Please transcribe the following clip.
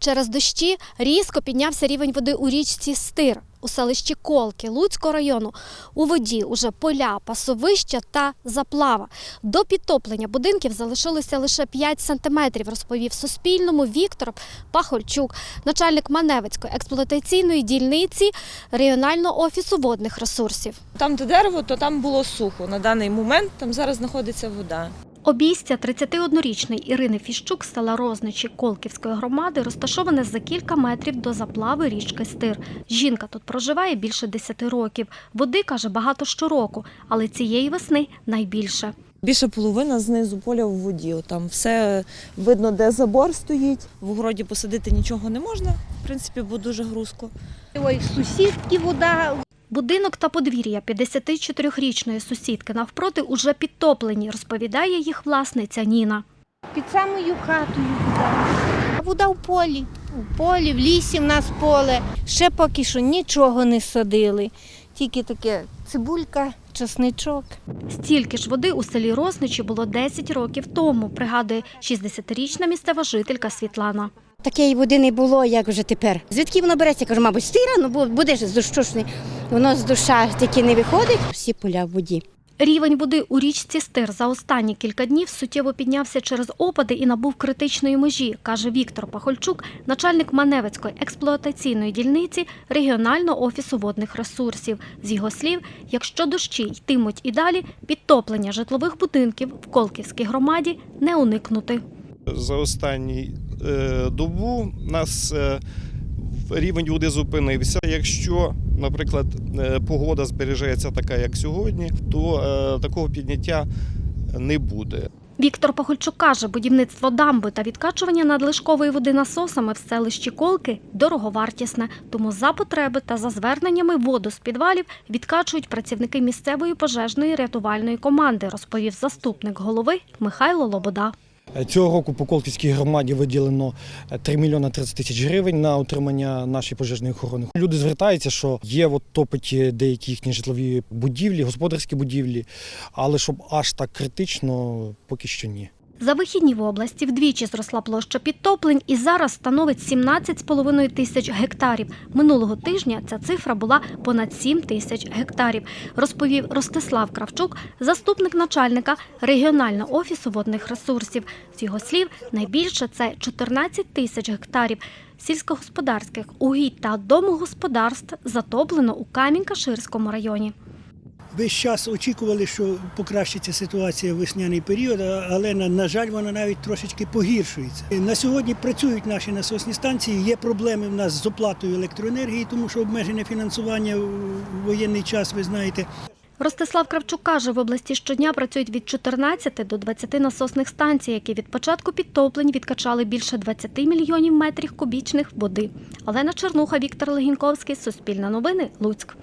Через дощі різко піднявся рівень води у річці Стир у селищі Колки Луцького району. У воді уже поля, пасовища та заплава. До підтоплення будинків залишилося лише 5 сантиметрів, розповів Суспільному Віктор Пахольчук, начальник Маневицької експлуатаційної дільниці регіонального офісу водних ресурсів. Там, де дерево, то там було сухо. На даний момент там зараз знаходиться вода. Обійстя 31-річної Ірини Фіщук з села Розничі Колківської громади розташоване за кілька метрів до заплави річки Стир. Жінка тут проживає більше 10 років. Води, каже, багато щороку, але цієї весни найбільше. Більше половина знизу поля в воді. Там все видно, де забор стоїть. В огороді посадити нічого не можна, в принципі, бо дуже грузко. Ой, сусідки вода. Будинок та подвір'я 54-річної сусідки навпроти уже підтоплені, розповідає їх власниця Ніна. Під самою хатою вода. А вода в полі. У полі, в лісі в нас поле. Ще поки що нічого не садили. Тільки таке цибулька, чесничок. Стільки ж води у селі Росничі було 10 років тому, пригадує 60-річна місцева жителька Світлана. Такої води не було, як вже тепер. Звідки воно береться? Кажу, мабуть, стира, ну бо буде ж з дощушний. Воно з душа тільки не виходить, всі поля в воді. Рівень води у річці Стир за останні кілька днів суттєво піднявся через опади і набув критичної межі, каже Віктор Пахольчук, начальник Маневицької експлуатаційної дільниці регіонального офісу водних ресурсів. З його слів, якщо дощі йтимуть і далі, підтоплення житлових будинків в Колківській громаді не уникнути. За останній е, добу нас е, рівень води зупинився. Якщо, наприклад, е, погода збережеться така, як сьогодні, то е, такого підняття не буде. Віктор Пахольчук каже, будівництво дамби та відкачування надлишкової води насосами в селищі Колки дороговартісне. Тому за потреби та за зверненнями воду з підвалів відкачують працівники місцевої пожежної рятувальної команди, розповів заступник голови Михайло Лобода. Цього року по Колківській громаді виділено 3 мільйони 30 тисяч гривень на утримання нашої пожежної охорони. Люди звертаються, що є от топить деякі їхні житлові будівлі, господарські будівлі, але щоб аж так критично, поки що ні. За вихідні в області вдвічі зросла площа підтоплень і зараз становить 17,5 тисяч гектарів. Минулого тижня ця цифра була понад 7 тисяч гектарів, розповів Ростислав Кравчук, заступник начальника регіонального офісу водних ресурсів. З його слів, найбільше це 14 тисяч гектарів сільськогосподарських угідь та домогосподарств затоплено у Камінь-Каширському районі. Весь час очікували, що покращиться ситуація в весняний період, але на, жаль, вона навіть трошечки погіршується. На сьогодні працюють наші насосні станції. Є проблеми в нас з оплатою електроенергії, тому що обмежене фінансування в воєнний час, ви знаєте. Ростислав Кравчук каже, в області щодня працюють від 14 до 20 насосних станцій, які від початку підтоплень відкачали більше 20 мільйонів метрів кубічних води. Олена Чернуха, Віктор Легінковський, Суспільне новини, Луцьк.